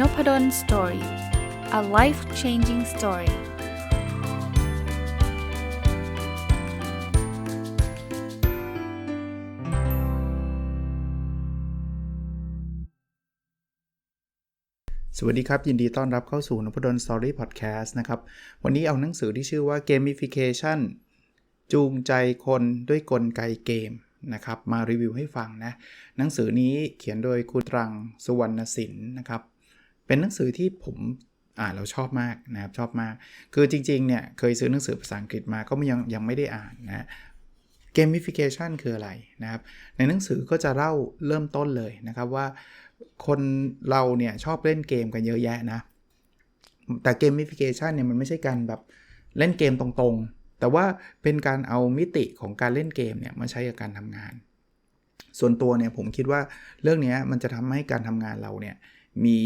n o p ด d o สตอรี่ a life changing story สวัสดีครับ ยินดีต้อนรับเข้าสู่นพดลสตอรี่พอดแคสต์นะครับ วันนี้เอาหนังสือที่ชื่อว่า Gamification จูงใจคนด้วยกลไกเกมนะครับ มารีวิวให้ฟังนะ หนังสือนี้เขียนโดยคุณตรังสุวรรณศิลป์นะครับ เป็นหนังสือที่ผมอ่านแล้วชอบมากนะครับชอบมาก คือจริงๆเนี่ยเคยซื้อหนังสือภาษาอังกฤษมาก็ยังยังไม่ได้อ่านนะเกมฟิเคชันคืออะไรนะครับ ในหนังสือก็จะเล่าเริ่มต้นเลยนะครับว่าคนเราเนี่ยชอบเล่นเกมกันเยอะแยะนะ แต่เกมฟิเคชันเนี่ยมันไม่ใช่การแบบเล่นเกมตรงๆ แต่ว่าเป็นการเอามิติของการเล่นเกมเนี่ยมาใช้กับการทำงาน ส่วนตัวเนี่ยผมคิดว่าเรื่องนี้มันจะทำให้การทำงานเราเนี่ยมี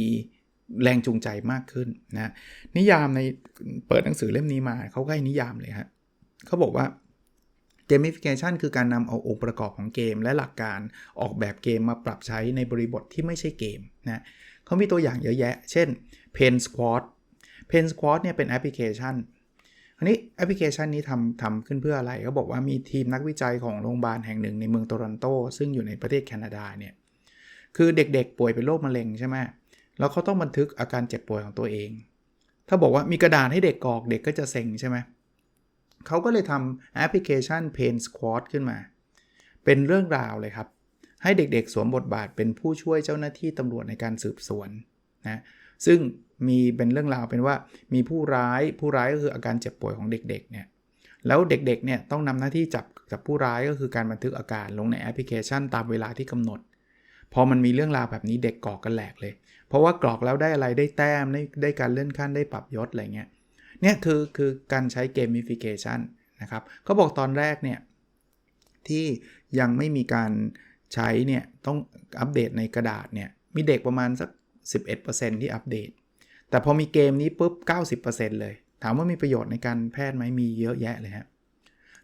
แรงจูงใจมากขึ้นนะนิยามในเปิดหนังสือเล่มนี้มาเขาให้นิยามเลยฮะเขาบอกว่า gamification คือการนำเอาองค์ประกอบของเกม และหลักการออกแบบเกมมาปรับใช้ในบริบทที่ไม่ใช่เกมนะเขามีตัวอย่างเยอะแยะ เช่น Pen Squad Pen Squad เนี่ยเป็นแอปพลิเคชันอันนี้แอปพลิเคชันนี้ทำทำขึ้นเพื่ออะไรเขาบอกว่ามีทีมนักวิจัยของโรงพยาบาลแห่งหนึ่งในเมืองโตรอนโต ซึ่งอยู่ในประเทศแคนาดาเนี่ยคือเด็กๆป่วยเป็นโรคมะเร็งใช่ไหม แล้วเขาต้องบันทึกอาการเจ็บป่วยของตัวเอง ถ้าบอกว่ามีกระดาษให้เด็กกรอกเด็กก็จะเซ็งใช่ไหมเขาก็เลยทำแอปพลิเคชัน Pain Squad ขึ้นมา เป็นเรื่องราวเลยครับ ให้เด็กๆ สวมบทบาทเป็นผู้ช่วยเจ้าหน้าที่ตำรวจในการสืบสวนนะซึ่งมีเป็นเรื่องราวเป็นว่ามีผู้ร้ายผู้ร้ายก็คืออาการเจ็บป่วยของเด็กๆเนี่ยแล้วเด็กๆเนี่ยต้องนำหน้าที่จับจับผู้ร้ายก็คือการบันทึกอาการลงในแอปพลิเคชันตามเวลาที่กำหนด พอมันมีเรื่องราวแบบนี้เด็กกรอกกันแหลกเลย เพราะว่ากรอกแล้วได้อะไรได้แต้มได้ได้การเลื่อนขั้นได้ปรับยศอะไรเงี้ยเนี่ยคือคือการใช้เกมมิฟิเคชันนะครับเขาบอกตอนแรกเนี่ยที่ยังไม่มีการใช้เนี่ยต้องอัปเดตในกระดาษเนี่ยมีเด็กประมาณสัก 11%ที่อัปเดต แต่พอมีเกมนี้ปุ๊บ 90%เลย ถามว่ามีประโยชน์ในการแพทย์ไหมมีเยอะแยะเลยฮะ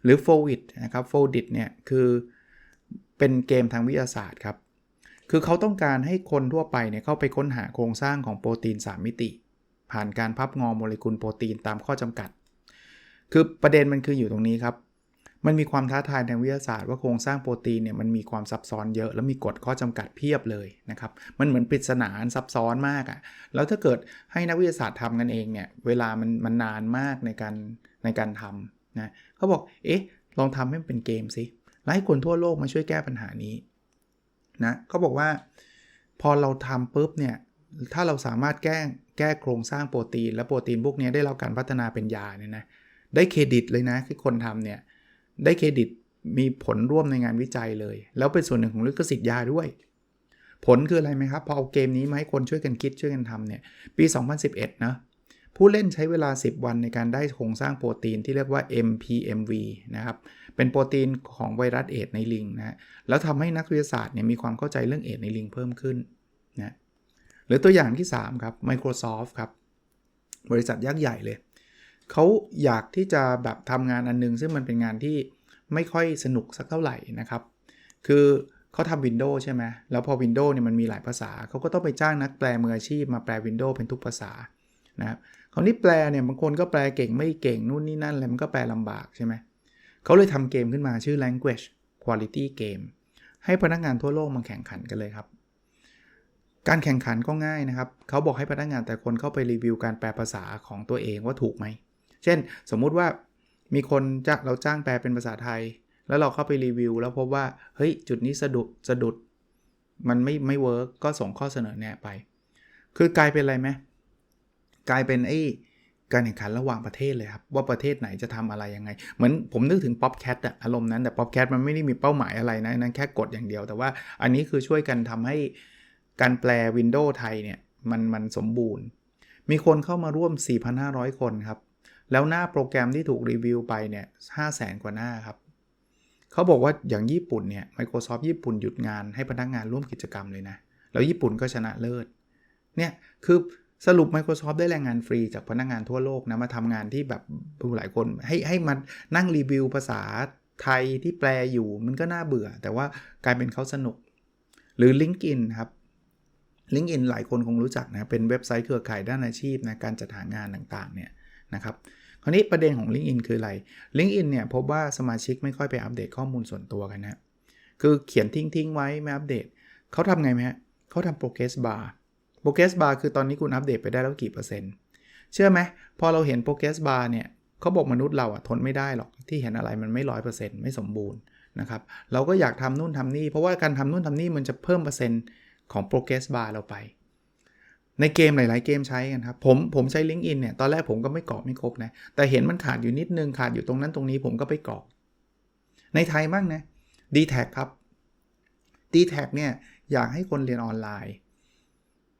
หรือ f o วิดนะครับ f o วิดเนี่ยคือเป็นเกมทางวิทยาศาสตร์ครับ คือเขาต้องการให้คนทั่วไปเนี่ยเข้าไปค้นหาโครงสร้างของโปรตีน 3 มิติ ผ่านการพับงอโมเลกุลโปรตีนตามข้อจำกัด คือประเด็นมันคืออยู่ตรงนี้ครับ มันมีความท้าทายทางวิทยาศาสตร์ว่าโครงสร้างโปรตีนเนี่ยมันมีความซับซ้อนเยอะ แล้วมีกฎข้อจำกัดเพียบเลยนะครับ มันเหมือนปริศนาซับซ้อนมากอะ่ะ แล้วถ้าเกิดให้นักวิทยาศาสตร์ทำกันเองเนี่ยเวลามันมันนานมากในการในการทำนะเขาบอกเอ๊ะลองทำให้มันเป็นเกมสิแล้วให้คนทั่วโลกมาช่วยแก้ปัญหานี้ นะเขาบอกว่าพอเราทำปุ๊บเนี่ย ถ้าเราสามารถแก้แก้โครงสร้างโปรตีน และโปรตีนพวกนี้ได้รับการพัฒนาเป็นยาเนี่ยนะได้เครดิตเลยนะที่คนทำเนี่ยได้เครดิตมีผลร่วมในงานวิจัยเลย แล้วเป็นส่วนหนึ่งของลิขสิทธิ์ยาด้วย ผลคืออะไรไหมครับ พอเอาเกมนี้มาให้คนช่วยกันคิดช่วยกันทำเนี่ย ปี 2011 นะ ผู้เล่นใช้เวลา 10 วันในการได้โครงสร้างโปรตีนที่เรียกว่า MPMV นะครับเป็นโปรตีนของไวรัสเอดในลิงนะแล้วทำให้นักวิทยาศาสตร์เนี่ยมีความเข้าใจเรื่องเอดในลิงเพิ่มขึ้นนะหรือตัวอย่างที่ 3 ครับ Microsoft ครับ บริษัทยักษ์ใหญ่เลย เขาอยากที่จะแบบทำงานอันนึง ซึ่งมันเป็นงานที่ไม่ค่อยสนุกสักเท่าไหร่นะครับ คือเขาทำ Windows ใช่ไหมแล้วพอ Windows เนี่ยมันมีหลายภาษา เขาก็ต้องไปจ้างนักแปลมืออาชีพมาแปล Windows เป็นทุกภาษานะครับ คราวนี้แปลเนี่ยบางคนก็แปลเก่งไม่เก่งนู่นนี่นั่นอะไรมันก็แปลลำบากใช่ไหมเขาเลยทำเกมขึ้นมาชื่อ language quality game ให้พนักงานทั่วโลกมาแข่งขันกันเลยครับ การแข่งขันก็ง่ายนะครับ เขาบอกให้พนักงานแต่คนเข้าไปรีวิวการแปลภาษาของตัวเองว่าถูกไหม เช่น สมมุติว่ามีคนจะเราจ้างแปลเป็นภาษาไทย แล้วเราเข้าไปรีวิว แล้วพบว่า เฮ้ย จุดนี้สะดุดสะดุด มันไม่ไม่เวิร์กก็ส่งข้อเสนอแนะไป คือกลายเป็นอะไรไหม กลายเป็นไอ้การแข่งขันระหว่างประเทศเลยครับ ว่าประเทศไหนจะทำอะไรยังไง เหมือนผมนึกถึง Popcat อะอารมณ์นั้นแต่ Popcat มันไม่ได้มีเป้าหมายอะไรนะนั้นแค่กดอย่างเดียว แต่ว่าอันนี้คือช่วยกันทำให้การแปล Windows ไทยเนี่ยมันมันสมบูรณ์ มีคนเข้ามาร่วม 4,500 คนครับ แล้วหน้าโปรแกรมที่ถูกรีวิวไปเนี่ย500,000 กว่าหน้าครับเขาบอกว่าอย่างญี่ปุ่นเนี่ย Microsoft ญี่ปุ่นหยุดงานให้พนักงานร่วมกิจกรรมเลยนะ แล้วญี่ปุ่นก็ชนะเลิศเนี่ยคือ สรุป Microsoft ได้แรงงานฟรีจากพนักงงานทั่วโลกนะ มาทำงานที่แบบดูหลายคนให้ให้มันนั่งรีวิวภาษาไทยที่แปลอยู่มันก็น่าเบื่อ แต่ว่ากลายเป็นเขาสนุก หรือ LinkedIn ครับ LinkedIn หลายคนคงรู้จักนะ เป็นเว็บไซต์เครือข่ายด้านอาชีพนะการจัดหางานต่างๆเนี่ยนะครับคราวนี้ประเด็นของ LinkedIn คืออะไร LinkedIn เนี่ยพบว่าสมาชิกไม่ค่อยไปอัปเดตข้อมูลส่วนตัวกันนะคือเขียนทิ้งทิ้งไว้ไม่อัปเดตเขาทำไงไหมฮะเขาทำ progress bar progress bar คือตอนนี้คุณอัปเดตไปได้แล้วกี่เปอร์เซ็นต์ เชื่อไหมพอเราเห็น progress bar เนี่ยเขาบอกมนุษย์เราอะทนไม่ได้หรอกที่เห็นอะไรมันไม่ร้อยเปอร์เซ็นต์ไม่สมบูรณ์นะครับเราก็อยากทำนู่นทำนี่เพราะว่าการทำนู่นทำนี่มันจะเพิ่มเปอร์เซ็นต์ของ progress bar เราไป ในเกมหลาย ๆ เกมใช้กันครับผมผมใช้ LinkedIn เนี่ยตอนแรกผมก็ไม่กรอกไม่ครบนะแต่เห็นมันขาดอยู่นิดนึงขาดอยู่ตรงนั้นตรงนี้ผมก็ไปกรอก ในไทยบ้างนะ d t แทครับ d t แทเนี่ยอยากให้คนเรียนออนไลน์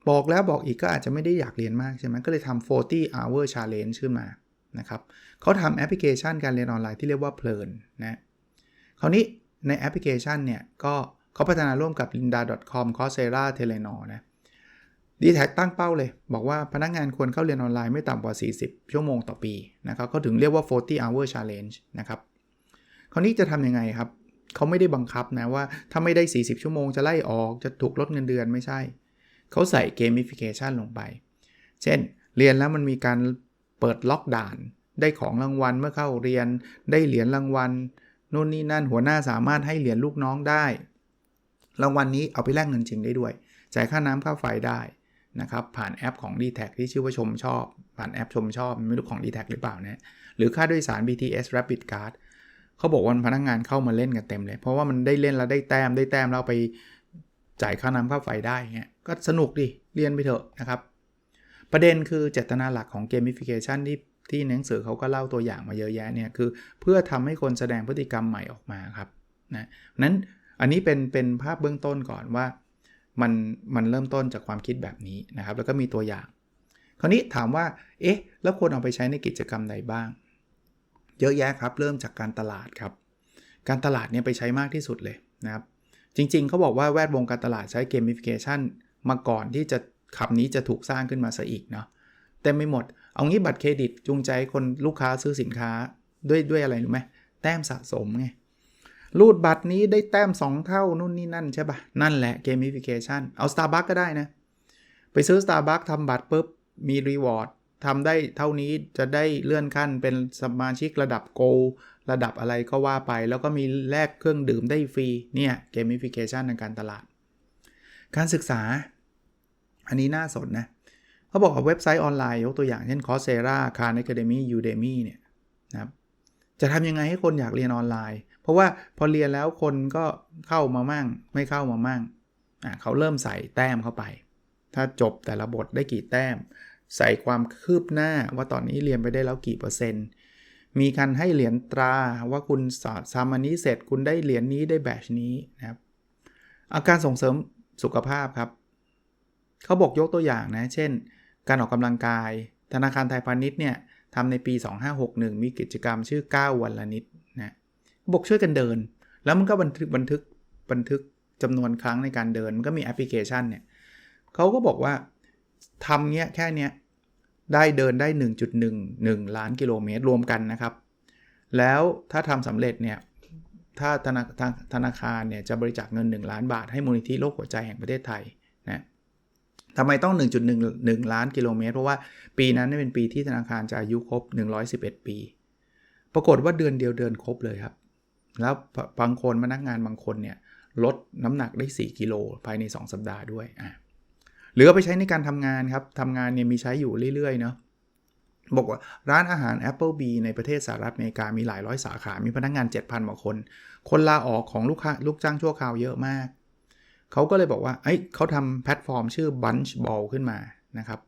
บอกแล้วบอกอีกก็อาจจะไม่ได้อยากเรียนมากใช่ไหมก็เลยทำ40 hour challenge ขึ้นมานะครับเขาทำแอปพลิเคชันการเรียนออนไลน์ที่เรียกว่าเพลินนะคราวนี้ในแอปพลิเคชันเนี่ยก็เขาพัฒนาร่วมกับ linda.com coursera telenor นะดีแท็ตั้งเป้าเลย บอกว่าพนักงานควรเข้าเรียนออนไลน์ไม่ต่ำกว่า 40 ชั่วโมงต่อปีนะครับเขาถึงเรียกว่า 40 hour challenge นะครับคราวนี้จะทำยังไงครับเขาไม่ได้บังคับนะว่าถ้าไม่ได้ 40 ชั่วโมงจะไล่ออกจะถูกลดเงินเดือนไม่ใช่ เขาใส่ gamification ลงไป เช่น เรียนแล้วมันมีการเปิดล็อกด่าน ได้ของรางวัลเมื่อเข้าเรียน ได้เหรียญรางวัลนู่นนี่นั่นหัวหน้าสามารถให้เหรียญลูกน้องได้ รางวัลนนี้เอาไปแลกเงินจริงได้ด้วย จ่ายค่าน้ำค่าไฟได้นะครับผ่านแอปของ d t แทที่ชื่อว่าชมชอบ ผ่านแอปชมชอบ ไม่รู้ของ d t แทหรือเปล่านะหรือค่าโดยสาร BTS Rapid Card เขาบอกว่าพนักงานเข้ามาเล่นกันเต็มเลย เพราะว่ามันได้เล่นแล้วได้แต้มได้แต้มแล้วไปจ่ายค่าน้ำค่าไฟได้เงี้ย ก็สนุกดิ เรียนไปเถอะนะครับ ประเด็นคือเจตนาหลักของ gamification ที่ที่หนังสือเขาก็เล่าตัวอย่างมาเยอะแยะเนี่ยคือเพื่อทำให้คนแสดงพฤติกรรมใหม่ออกมาครับนะนั้นอันนี้เป็นเป็นภาพเบื้องต้นก่อนว่ามันมันเริ่มต้นจากความคิดแบบนี้นะครับ แล้วก็มีตัวอย่าง คราวนี้ถามว่าเอ๊ะแล้วควรเอาไปใช้ในกิจกรรมใดบ้าง เยอะแยะครับ เริ่มจากการตลาดครับ การตลาดเนี่ยไปใช้มากที่สุดเลยนะครับ จริงๆเขาบอกว่าแวดวงการตลาดใช้ gamification ม มาก่อนที่จะคำนี้จะถูกสร้างขึ้นมาซะอีกเนาะเต็มไม่หมด เอางี้บัตรเครดิตจูงใจคนลูกค้าซื้อสินค้าด้วยด้วยอะไรรู้ไหมแต้มสะสมไงรูดบัตรนี้ได้แต้ม 2 เท่านู่นนี่นั่นใช่ปะนั่นแหละ gamification เอา Starbucks ก็ได้นะ ไปซื้อ Starbucks ทำบัตรปุ๊บ มีรีวอร์ดทำได้เท่านี้จะได้เลื่อนขั้นเป็นสมาชิกระดับโกลระดับอะไรก็ว่าไป แล้วก็มีแลกเครื่องดื่มได้ฟรี เนี่ย gamification ในการตลาด การศึกษา อันนี้น่าสนนะเขาบอกว่าเว็บไซต์ออนไลน์ยกตัวอย่างเช่น Coursera Khan Academy Udemy เนี่ยนะครับจะทำยังไงให้คนอยากเรียนออนไลน์ เพราะว่าพอเรียนแล้วคนก็เข้ามามั่ง ไม่เข้ามามั่งอะเขาเริ่มใส่แต้มเข้าไป ถ้าจบแต่ละบทได้กี่แต้ม ใส่ความคืบหน้าว่าตอนนี้เรียนไปได้แล้วกี่เปอร์เซ็นต์ มีการให้เหรียญตราว่าคุณสอบซามานี้เสร็จคุณได้เหรียญนี้ได้แบชนี้นะครับอาการส่งเสริมสุขภาพครับ เขาบอกยกตัวอย่างนะ เช่น การออกกำลังกาย ธนาคารไทยพาณิชย์เนี่ยทำในปี 2561 มีกิจกรรมชื่อ 9 วันละนิดนะบอกช่วยกันเดิน แล้วมันก็บันทึกบันทึกบันทึกจำนวนครั้งในการเดิน มันก็มีแอปพลิเคชันเนี่ยเขาก็บอกว่าทำเงี้ยแค่เนี้ยได้เดินได้ 1.11 ล้านกิโลเมตรรวมกันนะครับ แล้วถ้าทำสำเร็จเนี่ย ถ้าธนาธนาคารเนี่ยจะบริจาคเงิน 1 ล้านบาทให้มูลนิธิโรคหัวใจแห่งประเทศไทยนะ ทำไมต้อง 1.11 ล้านกิโลเมตร เพราะว่าปีนั้นเป็นปีที่ธนาคารจะอายุครบ 111 ปี ปรากฏว่าเดือนเดียวเดินครบเลยครับ แล้วบางคนพนักงานบางคนเนี่ยลดน้ำหนักได้ 4 กิโลภายใน 2 สัปดาห์ด้วยอะหรือเอาไปใช้ในการทำงานครับทำงานเนี่ยมีใช้อยู่เรื่อยๆเนาะบอกว่าร้านอาหาร Applebee ในประเทศสหรัฐอเมริกามีหลายร้อยสาขา มีพนักงาน 7,000กว่าคน คนลาออกของลูกค้าลูกจ้างชั่วคราวเยอะมาก เขาก็เลยบอกว่าเอ้ยเขาทำแพลตฟอร์มชื่อ Bunch Ball ขึ้นมานะครับ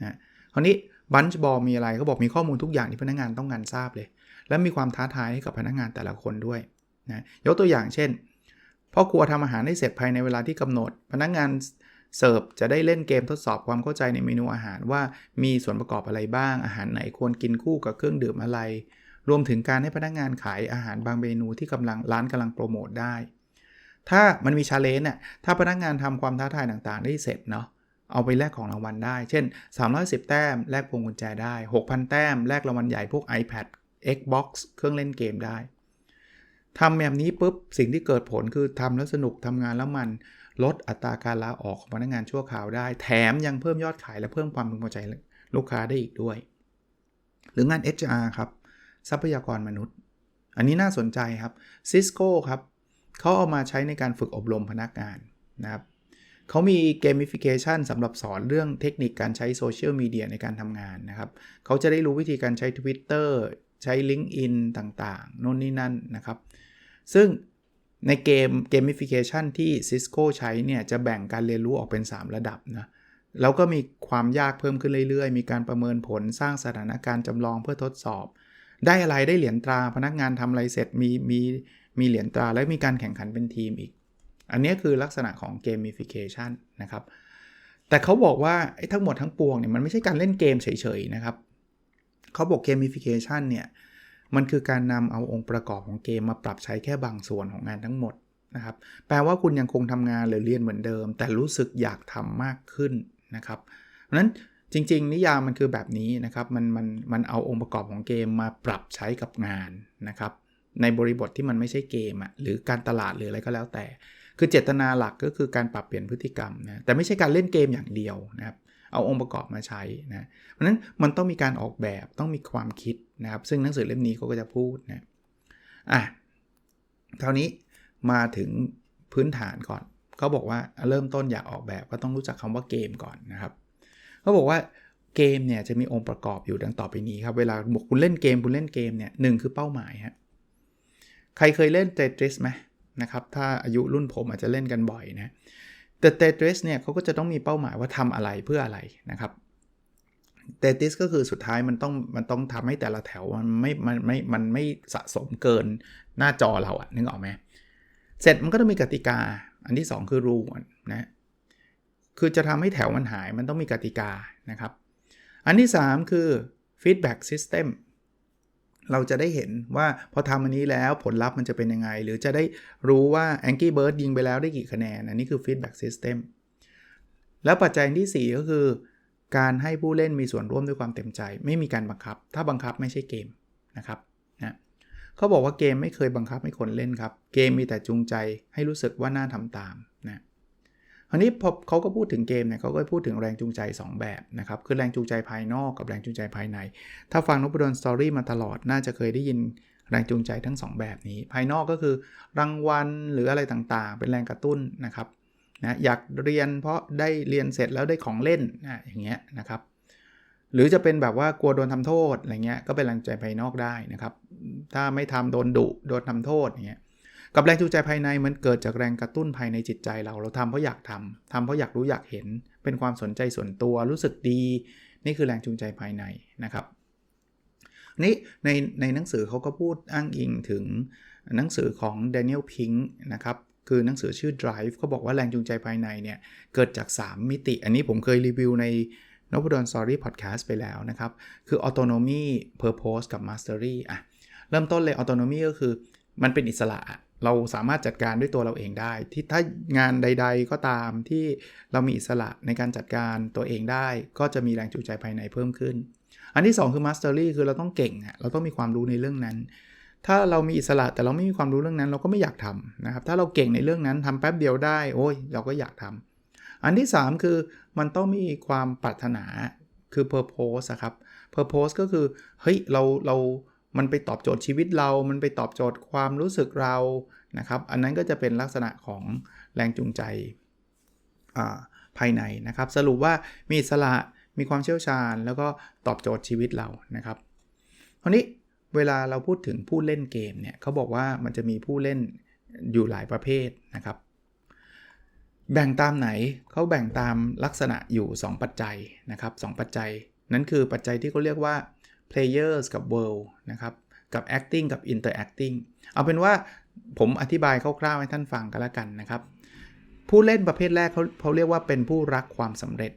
นะคราวนี้ Bunch Ball มีอะไรเขาบอกมีข้อมูลทุกอย่างที่พนักงานต้องการทราบเลย และมีความท้าทายให้กับพนักงานแต่ละคนด้วยนะยกตัวอย่างเช่นพ่อครัวทำอาหารให้เสร็จภายในเวลาที่กำหนด พนักงานเสิร์ฟจะได้เล่นเกมทดสอบความเข้าใจในเมนูอาหารว่ามีส่วนประกอบอะไรบ้าง อาหารไหนควรกินคู่กับเครื่องดื่มอะไร รวมถึงการให้พนักงานขายอาหารบางเมนูที่กำลังร้านกำลังโปรโมทได้ ถ้ามันมีชาเลนจ์น่ะถ้าพนักงานทำความท้าทายต่างๆ ได้เสร็จเนาะเอาไปแลกของรางวัลได้ เช่น 310 แต้ม แลกพวงกุญแจได้ 6,000 แต้ม แลกรางวัลใหญ่พวก iPad Xbox เครื่องเล่นเกมได้ทำแบบนี้ปุ๊บ สิ่งที่เกิดผลคือทำแล้วสนุกทำงานแล้วมันลดอัตราการลาออกของพนักงานชั่วคราวได้ แถมยังเพิ่มยอดขายและเพิ่มความพึงพอใจลูกค้าได้อีกด้วย หรืองาน HR ครับ ทรัพยากรมนุษย์ อันนี้น่าสนใจครับ Cisco ครับ เขาเอามาใช้ในการฝึกอบรมพนักงานนะครับเขามีเกมฟิเคชันสำหรับสอนเรื่องเทคนิคการใช้โซเชียลมีเดียในการทำงานนะครับเขาจะได้รู้วิธีการใช้ Twitter ใช้ LinkedIn ต่างๆ โน่นนี่นั่นนะครับ ซึ่งในเกมเกมฟิเคชันที่ Cisco ใช้เนี่ย จะแบ่งการเรียนรู้ออกเป็น 3 ระดับนะแล้วก็มีความยากเพิ่มขึ้นเรื่อยๆ มีการประเมินผลสร้างสถานการณ์จำลองเพื่อทดสอบ ได้อะไรได้เหรียญตราพนักงานทำอะไรเสร็จมีมี มีเหรียญตราและมีการแข่งขันเป็นทีมอีก อันนี้คือลักษณะของเกมฟิเคชันนะครับ แต่เขาบอกว่าไอ้ทั้งหมดทั้งปวงเนี่ยมันไม่ใช่การเล่นเกมเฉยๆนะครับเขาบอกเกมฟิเคชันเนี่ยมันคือการนำเอาองค์ประกอบของเกมมาปรับใช้แค่บางส่วนของงานทั้งหมดนะครับ แปลว่าคุณยังคงทำงานหรือเรียนเหมือนเดิม แต่รู้สึกอยากทำมากขึ้นนะครับเพราะนั้นจริง ๆ นิยามมันคือแบบนี้นะครับ มันมันมันเอาองค์ประกอบของเกมมาปรับใช้กับงานนะครับ ในบริบทที่มันไม่ใช่เกมอะหรือการตลาดหรืออะไรก็แล้วแต่ คือเจตนาหลักก็คือการปรับเปลี่ยนพฤติกรรมนะแต่ไม่ใช่การเล่นเกมอย่างเดียวนะครับเอาองค์ประกอบมาใช้นะเพราะนั้นมันต้องมีการออกแบบต้องมีความคิดนะครับ ซึ่งหนังสือเล่มนี้เขาก็จะพูดนะอะคราวนี้มาถึงพื้นฐานก่อนเขาบอกว่าเริ่มต้นอยากออกแบบก็ต้องรู้จักคำว่าเกมก่อนนะครับเขาบอกว่าเกมเนี่ยจะมีองค์ประกอบอยู่ดังต่อไปนี้ครับ เวลาบอกคุณเล่นเกมคุณเล่นเกมเนี่ยหนึ่งคือเป้าหมายฮะ ใครเคยเล่นเตทริสไหมนะครับถ้าอายุรุ่นผมอาจจะเล่นกันบ่อยนะแต่เตทริสเนี่ยเขาก็จะต้องมีเป้าหมายว่าทำอะไรเพื่ออะไรนะครับเตทริสก็คือสุดท้ายมันต้องมันต้องทำให้แต่ละแถวมันไม่มันไม่มันไม่สะสมเกินหน้าจอเราอะนึกออกไหมเสร็จมันก็ต้องมีกติกา อันที่ 2 คือรูนะคือจะทำให้แถวมันหายมันต้องมีกติกานะครับ อันที่ 3 คือ feedback system เราจะได้เห็นว่าพอทำอันนี้แล้วผลลัพธ์มันจะเป็นยังไง หรือจะได้รู้ว่า Angry Bird ยิงไปแล้วได้กี่คะแนน อันนี้คือ feedback system แล้วปัจจัยที่ 4 ก็คือ การให้ผู้เล่นมีส่วนร่วมด้วยความเต็มใจ ไม่มีการบังคับ ถ้าบังคับไม่ใช่เกมนะครับนะเขาบอกว่าเกมไม่เคยบังคับให้คนเล่นครับ เกมมีแต่จูงใจให้รู้สึกว่าน่าทำตาม นะคราวนี้พอเขาก็พูดถึงเกมเนี่ยเขาก็พูดถึงแรงจูงใจ 2 แบบนะครับ คือแรงจูงใจภายนอกกับแรงจูงใจภายใน ถ้าฟังนพดลสตอรี่มาตลอดน่าจะเคยได้ยินแรงจูงใจทั้ง 2 แบบนี้ ภายนอกก็คือรางวัลหรืออะไรต่างๆ เป็นแรงกระตุ้นนะครับนะอยากเรียนเพราะได้เรียนเสร็จแล้วได้ของเล่นนะอย่างเงี้ยนะครับ หรือจะเป็นแบบว่ากลัวโดนทำโทษอะไรเงี้ยก็เป็นแรงจูงใจภายนอกได้นะครับ ถ้าไม่ทำโดนดุโดนทำโทษอย่างเงี้ย กับแรงจูงใจภายในมันเกิดจากแรงกระตุ้นภายในจิตใจเรา เราทำเพราะอยากทำทำเพราะอยากรู้อยากเห็น เป็นความสนใจส่วนตัวรู้สึกดี นี่คือแรงจูงใจภายในนะครับนี่ในในหนังสือเขาก็พูดอ้างอิงถึงหนังสือของ Daniel Pink นะครับคือหนังสือชื่อ Drive เขาบอกว่าแรงจูงใจภายในเนี่ย เกิดจาก 3 มิติ อันนี้ผมเคยรีวิวในนพดล Story Podcast ไปแล้วนะครับ คือ autonomy purpose กับ mastery อะ เริ่มต้นเลย autonomy ก็คือมันเป็นอิสระ เราสามารถจัดการด้วยตัวเราเองได้ ที่ถ้างานใด ๆ ก็ตามที่เรามีอิสระในการจัดการตัวเองได้ ก็จะมีแรงจูงใจภายในเพิ่มขึ้น อันที่ 2 คือ mastery คือเราต้องเก่ง เราต้องมีความรู้ในเรื่องนั้น ถ้าเรามีอิสระแต่เราไม่มีความรู้เรื่องนั้น เราก็ไม่อยากทำนะครับ ถ้าเราเก่งในเรื่องนั้นทำแป๊บเดียวได้ โอ้ยเราก็อยากทำอันที่ 3 คือมันต้องมีความปรารถนาคือ purpose ครับ purpose ก็คือเฮ้ยเราเรา มันไปตอบโจทย์ชีวิตเรา มันไปตอบโจทย์ความรู้สึกเรานะครับ อันนั้นก็จะเป็นลักษณะของแรงจูงใจภายในนะครับ สรุปว่ามีอิสระมีความเชี่ยวชาญ แล้วก็ตอบโจทย์ชีวิตเรานะครับคราวนี้เวลาเราพูดถึงผู้เล่นเกมเนี่ยเขาบอกว่ามันจะมีผู้เล่นอยู่หลายประเภทนะครับ แบ่งตามไหนเขาแบ่งตามลักษณะอยู่ 2 ปัจจัยนะครับ 2 ปัจจัย นั้นคือปัจจัยที่เขาเรียกว่า players กับ world นะครับกับ acting กับ interacting เอาเป็นว่าผมอธิบายคร่าวๆให้ท่านฟังกันแล้วกันนะครับ ผู้เล่นประเภทแรกเขาเขาเรียกว่าเป็นผู้รักความสำเร็จ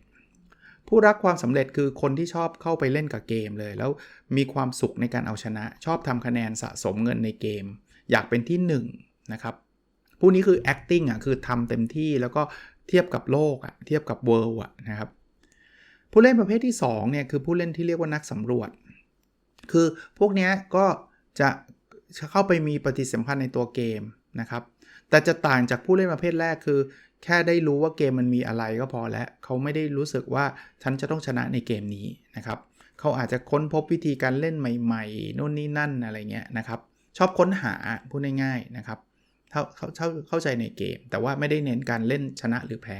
ผู้รักความสำเร็จคือคนที่ชอบเข้าไปเล่นกับเกมเลย แล้วมีความสุขในการเอาชนะ ชอบทำคะแนนสะสมเงินในเกม อยากเป็นที่1นนะครับผู้นี้คือ acting อะคือทำเต็มที่แล้วก็เทียบกับโลกอะเทียบกับ world อะนะครับผู้เล่นประเภทที่2เนี่ยคือผู้เล่นที่เรียกว่านักสำรวจ คือพวกนี้ก็จะเข้าไปมีปฏิสัมพันธ์ในตัวเกมนะครับ แต่จะต่างจากผู้เล่นประเภทแรกคือ แค่ได้รู้ว่าเกมมันมีอะไรก็พอแล้ว เขาไม่ได้รู้สึกว่าฉันจะต้องชนะในเกมนี้นะครับ เขาอาจจะค้นพบวิธีการเล่นใหม่ๆนู่นนี่นั่นอะไรเงี้ยนะครับ ชอบค้นหาพูดง่ายๆนะครับเข้าเข้าเข้าใจในเกม แต่ว่าไม่ได้เน้นการเล่นชนะหรือแพ้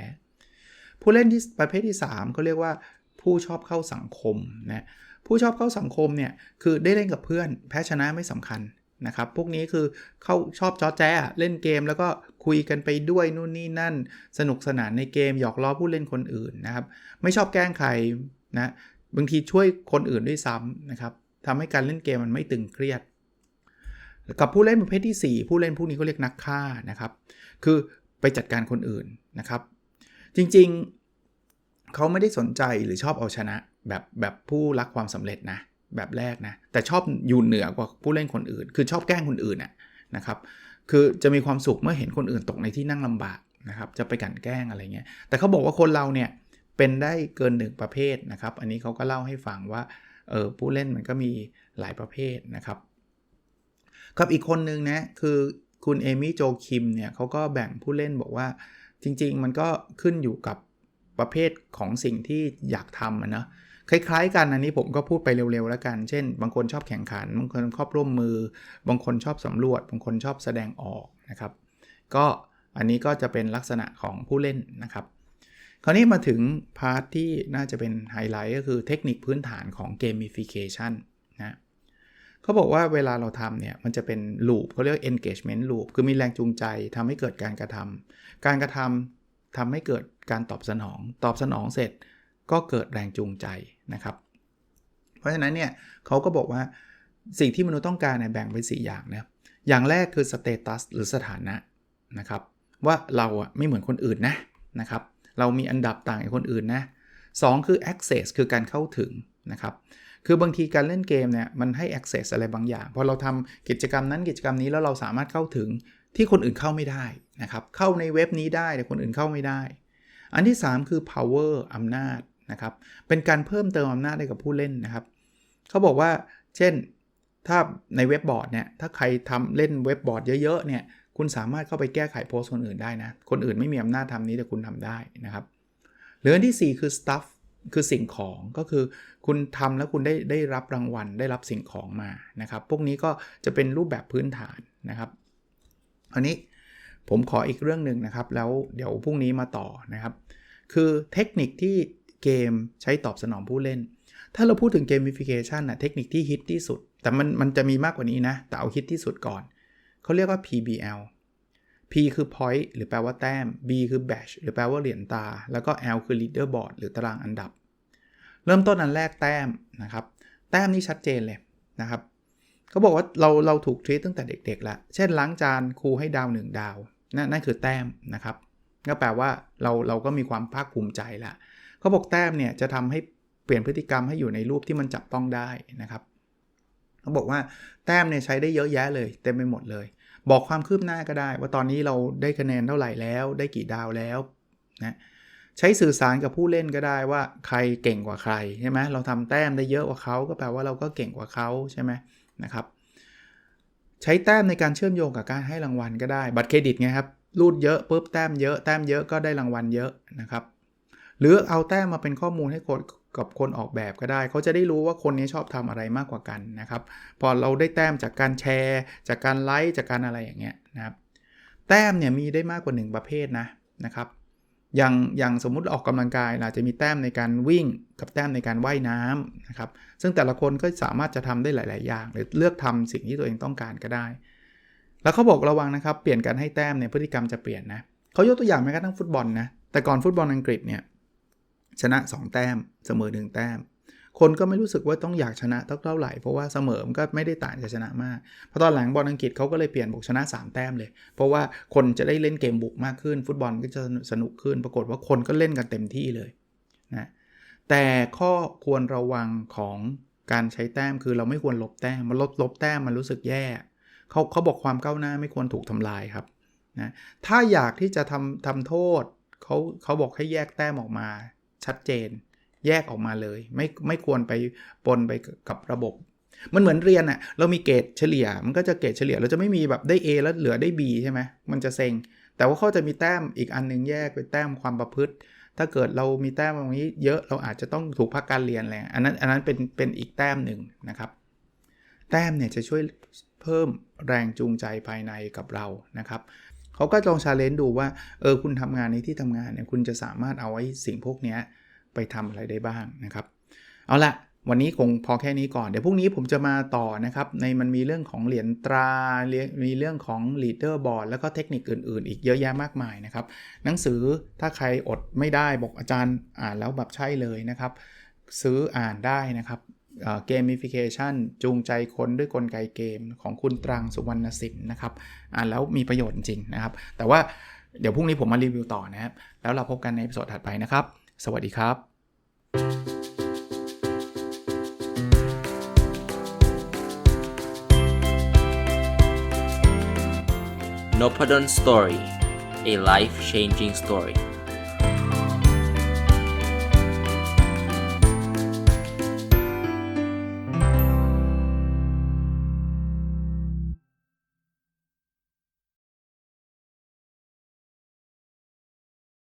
ผู้เล่นที่ประเภทที่3เขาเรียกว่าผู้ชอบเข้าสังคมนะ ผู้ชอบเข้าสังคมเนี่ยคือได้เล่นกับเพื่อนแพ้ชนะไม่สำคัญนะครับพวกนี้คือเข้าชอบจอแจ้เล่นเกมแล้วก็คุยกันไปด้วยนู่นนี่นั่น สนุกสนานในเกมหยอกล้อผู้เล่นคนอื่นนะครับไม่ชอบแกล้งใครนะบางทีช่วยคนอื่นด้วยซ้ำนะครับทำให้การเล่นเกมมันไม่ตึงเครียด กับผู้เล่นประเภทที่ 4 ผู้เล่นพวกนี้เขาเรียกนักฆ่านะครับ คือไปจัดการคนอื่นนะครับ จริงๆ เขาไม่ได้สนใจหรือชอบเอาชนะ แบบแบบผู้รักความสำเร็จนะแบบแรกนะแต่ชอบอยู่เหนือกว่าผู้เล่นคนอื่น คือชอบแกล้งคนอื่นนะนะครับคือจะมีความสุขเมื่อเห็นคนอื่นตกในที่นั่งลำบากนะครับจะไปกันแกล้งอะไรเงี้ยแต่เขาบอกว่าคนเราเนี่ยเป็นได้เกินหนึ่งประเภทนะครับ อันนี้เขาก็เล่าให้ฟังว่าเออผู้เล่นมันก็มีหลายประเภทนะครับกับอีกคนนึงนะคือคุณเอมี่โจคิมเนี่ยเขาก็แบ่งผู้เล่นบอกว่าจริง ๆ มันก็ขึ้นอยู่กับประเภทของสิ่งที่อยากทำนะ คล้ายๆ กันอันนี้ผมก็พูดไปเร็วๆแล้วกัน เช่น บางคนชอบแข่งขัน บางคนชอบร่วมมือ บางคนชอบสำรวจ บางคนชอบแสดงออกนะครับ ก็อันนี้ก็จะเป็นลักษณะของผู้เล่นนะครับ คราวนี้มาถึงพาร์ทที่น่าจะเป็นไฮไลท์ก็คือเทคนิคพื้นฐานของเกมมิฟิเคชันนะเขาบอกว่าเวลาเราทำเนี่ยมันจะเป็นลูปเขาเรียก engagement loop คือมีแรงจูงใจทำให้เกิดการกระทำการกระทำทำให้เกิดการตอบสนอง ตอบสนองเสร็จ ก็เกิดแรงจูงใจนะครับ เพราะฉะนั้นเนี่ยเขาก็บอกว่าสิ่งที่มนุษย์ต้องการเนี่ยแบ่งเป็น4อย่างนะอย่างแรกคือสเตตัสหรือสถานะนะครับ ว่าเราอะไม่เหมือนคนอื่นนะนะครับ เรามีอันดับต่างจากคนอื่นนะสคือ access คือการเข้าถึงนะครับคือบางทีการเล่นเกมเนี่ยมันให้ access อะไรบางอย่างพอเราทำกิจกรรมนั้นกิจกรรมนี้แล้วเราสามารถเข้าถึงที่คนอื่นเข้าไม่ได้นะครับเข้าในเว็บนี้ได้แต่คนอื่นเข้าไม่ได้ อันที่ 3 คือ power อำนาจ นะครับ เป็นการเพิ่มเติมอำนาจให้กับผู้เล่นนะครับเขาบอกว่าเช่นถ้าในเว็บบอร์ดเนี่ยถ้าใครทำเล่นเว็บบอร์ดเยอะๆเนี่ยคุณสามารถเข้าไปแก้ไขโพสต์คนอื่นได้นะ คนอื่นไม่มีอำนาจทำนี้แต่คุณทำได้นะครับหรืออันที่ 4 คือ stuff คือสิ่งของก็คือคุณทำแล้วคุณได้ได้รับรางวัลได้รับสิ่งของมานะครับ พวกนี้ก็จะเป็นรูปแบบพื้นฐานนะครับอันนี้ผมขออีกเรื่องหนึ่งนะครับ แล้วเดี๋ยวพรุ่งนี้มาต่อนะครับ คือเทคนิคที่ เกมใช้ตอบสนองผู้เล่น ถ้าเราพูดถึงเกมมิฟิเคชันนะเทคนิคที่ฮิตที่สุด แต่มันมันจะมีมากกว่านี้นะ แต่เอาฮิตที่สุดก่อน เขาเรียกว่า PBL P คือ point หรือแปลว่าแต้ม B คือ badge หรือแปลว่าเหรียญตา แล้วก็ L คือ leaderboard หรือตารางอันดับ เริ่มต้นอันแรกแต้มนะครับ แต้มนี่ชัดเจนเลยนะครับเขาบอกว่าเราเราถูกทรีตตั้งแต่เด็กๆแล้ว เช่นล้างจานครูให้ดาว1ดาวนั่นนั่นคือแต้มนะครับ ก็แปลว่าเราเราก็มีความภาคภูมิใจละ เขาบอกแต้มเนี่ยจะทำให้เปลี่ยนพฤติกรรมให้อยู่ในรูปที่มันจับต้องได้นะครับเขาบอกว่าแต้มเนี่ยใช้ได้เยอะแยะเลย เต็มไปหมดเลย บอกความคืบหน้าก็ได้ ว่าตอนนี้เราได้คะแนนเท่าไหร่แล้ว ได้กี่ดาวแล้วนะใช้สื่อสารกับผู้เล่นก็ได้ว่าใครเก่งกว่าใครใช่ไหมเราทำแต้มได้เยอะกว่าเขาก็แปลว่าเราก็เก่งกว่าเขาใช่ไหมนะครับใช้แต้มในการเชื่อมโยงกับการให้รางวัลก็ได้ บัตรเครดิตไงครับรูดเยอะปุ๊บแต้มเยอะแต้มเยอะก็ได้รางวัลเยอะนะครับ หรือเอาแต้มมาเป็นข้อมูลให้คนกับคนออกแบบก็ได้ เขาจะได้รู้ว่าคนนี้ชอบทำอะไรมากกว่ากันนะครับ พอเราได้แต้มจากการแชร์ จากการไลค์จากการอะไรอย่างเงี้ยนะครับ แต้มเนี่ยมีได้มากกว่า 1 ประเภทนะนะครับอย่างอย่างสมมุติออกกำลังกายเราจะมีแต้มในการวิ่งกับแต้มในการว่ายน้ำนะครับ ซึ่งแต่ละคนก็สามารถจะทำได้หลาย ๆ อย่าง หรือเลือกทำสิ่งที่ตัวเองต้องการก็ได้ แล้วเขาบอกระวังนะครับ เปลี่ยนการให้แต้มเนี่ยพฤติกรรมจะเปลี่ยนนะเขายกตัวอย่างแม้กระทั่งฟุตบอลนะแต่ก่อนฟุตบอลอังกฤษเนี่ย ชนะ 2 แต้มเสมอ 1 แต้ม คนก็ไม่รู้สึกว่าต้องอยากชนะเท่าไหร่เพราะว่าเสมอมันก็ไม่ได้ต่างจากชนะมากพอตอนหลังบอลอังกฤษเขาก็เลยเปลี่ยนบอกชนะ 3 แต้มเลย เพราะว่าคนจะได้เล่นเกมบุกมากขึ้น ฟุตบอลก็จะสนุกขึ้น ปรากฏว่าคนก็เล่นกันเต็มที่เลยนะแต่ข้อควรระวังของการใช้แต้มคือเราไม่ควรลบแต้มมันลบลบแต้มมันรู้สึกแย่เขาเขาบอกความก้าวหน้าไม่ควรถูกทำลายครับนะถ้าอยากที่จะทำทำโทษเขาเขาบอกให้แยกแต้มออกมา ชัดเจน แยกออกมาเลย ไม่ไม่ควรไปปนไปกับระบบ มันเหมือนเรียนอะเรามีเกรดเฉลี่ย มันก็จะเกรดเฉลี่ย เราจะไม่มีแบบได้ A แล้วเหลือได้ B ใช่ไหมมันจะเซ็ง แต่ว่าเขาจะมีแต้มอีกอันหนึงแยกเป็นแต้มความประพฤติ ถ้าเกิดเรามีแต้มตรงนี้เยอะเราอาจจะต้องถูกพักการเรียนอะไรอันนั้นอันนั้นเป็นเป็นอีกแต้มหนึ่งนะครับ แต้มเนี่ยจะช่วยเพิ่มแรงจูงใจภายในกับเรานะครับ เขาก็ลองชาเลนจ์ดูว่าเออคุณทำงานในที่ทำงานเนี่ยคุณจะสามารถเอาไอ้สิ่งพวกนี้ไปทำอะไรได้บ้างนะครับ เอาละวันนี้คงพอแค่นี้ก่อน เดี๋ยวพรุ่งนี้ผมจะมาต่อนะครับ ในมันมีเรื่องของเหรียญตราเรียมีเรื่องของ leader board แล้วก็เทคนิคอื่นๆ อีกเยอะแยะมากมายนะครับ หนังสือถ้าใครอดไม่ได้บอกอาจารย์อ่านแล้วแบบใช่เลยนะครับ ซื้ออ่านได้นะครับ เกมมิฟิเคชันจูงใจคนด้วยกลไกเกมของคุณตรังสุวรรณสินนะครับอ่านแล้วมีประโยชน์จริงนะครับ แต่ว่าเดี๋ยวพรุ่งนี้ผมมารีวิวต่อนะครับ แล้วเราพบกันในสดถัดไปนะครับ สวัสดีครับ n o p a d o n Story, a life changing story.